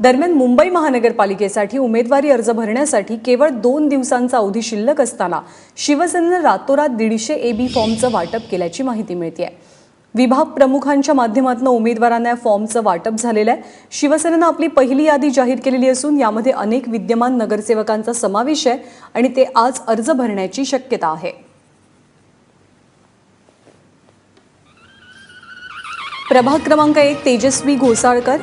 दरम्यान मुंबई महानगरपालिकेसाठी उमेदवारी अर्ज भरण्यासाठी केवळ दोन दिवसांचा अवधी शिल्लक असताना शिवसेनेनं रातोरात दीडशे ए बी फॉर्मचं वाटप केल्याची माहिती मिळते आहे विभाग प्रमुखांच्या माध्यमातून उमेदवारांना या फॉर्मचं वाटप झालेलं आहे. शिवसेनेनं आपली पहिली यादी जाहीर केलेली असून यामध्ये अनेक विद्यमान नगरसेवकांचा समावेश आहे आणि ते आज अर्ज भरण्याची शक्यता आहे. प्रभाग क्रमांक एक तेजस्वी घोसाळकर.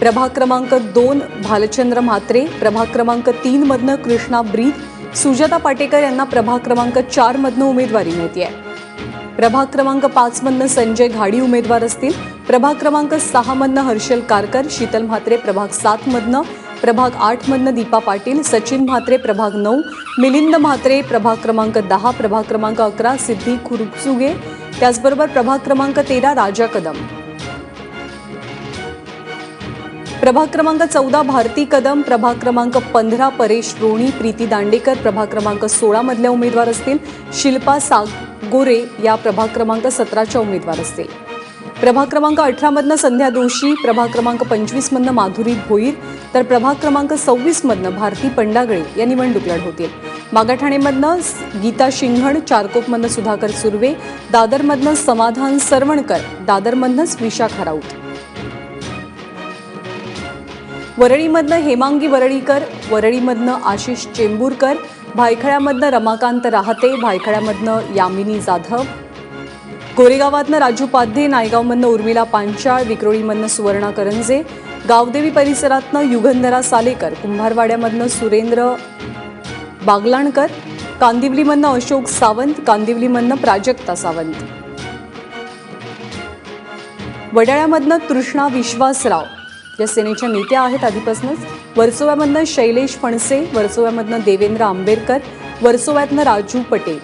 प्रभाग क्रमांक दोन भालचंद्र म्हात्रे. प्रभाग क्रमांक तीन मधनं कृष्णा ब्रीद. सुजाता पाटेकर यांना प्रभाग क्रमांक चार मधनं उमेदवारी मिळते प्रभाग क्रमांक पाच मधनं संजय घाडी उमेदवार असतील. प्रभाग क्रमांक सहा मधनं हर्षल कारकर शीतल म्हात्रे प्रभाग सात मधनं प्रभाग आठ मधनं दीपा पाटील सचिन म्हात्रे प्रभाग नऊ मिलिंद म्हात्रे प्रभाग क्रमांक दहा प्रभाग क्रमांक अकरा सिद्धी खुरसुगे त्याचबरोबर प्रभाग क्रमांक तेरा राजा कदम. प्रभाग क्रमांक चौदा भारती कदम. प्रभाग क्रमांक पंधरा परेश रोणी. प्रीती दांडेकर प्रभाग क्रमांक सोळा मधल्या उमेदवार असतील. शिल्पा सागोरे या प्रभाग क्रमांक सतराच्या उमेदवार असतील. प्रभाग क्रमांक अठरा मधनं संध्या दोशी प्रभाग क्रमांक पंचवीस मधनं माधुरी भोईर तर प्रभाग क्रमांक सव्वीस मधनं भारती पंडागळे या निवडणूक लढवतील मागाठाणेमधनं गीता शिंघण चारकोपमधनं सुधाकर सुर्वे दादरमधनं समाधान सरवणकर दादरमधनं विशाखा राऊत. वरळीमधनं हेमांगी वरळीकर वरळीमधनं आशिष चेंबूरकर भायखळ्यामधनं रमाकांत राहते भायखळ्यामधनं यामिनी जाधव. कोरेगावातनं राजू पाध्ये नायगावमधनं उर्मिला पांचाळ विक्रोळीमधनं सुवर्णा करंजे गावदेवी परिसरातनं युगंधरा सालेकर कुंभारवाड्यामधनं सुरेंद्र बागलाणकर कांदिवलीमधनं अशोक सावंत कांदिवलीमधनं प्राजक्ता सावंत. वडाळ्यामधनं तृष्णा विश्वासराव या सेनेच्या नेत्या आहेत आधीपासूनच. वर्सोव्यामधनं शैलेश फणसे वर्सोव्यामधनं देवेंद्र आंबेडकर वर्सोव्यातनं राजू पटेल.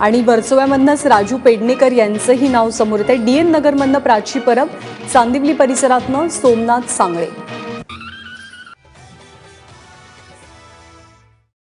आणि वर्सोव्यामधनंच राजू पेडणेकर यांचंही नाव समोर येतं डीएन नगरमधनं प्राची परब चांदिवली परिसरातनं सोमनाथ सांगळे.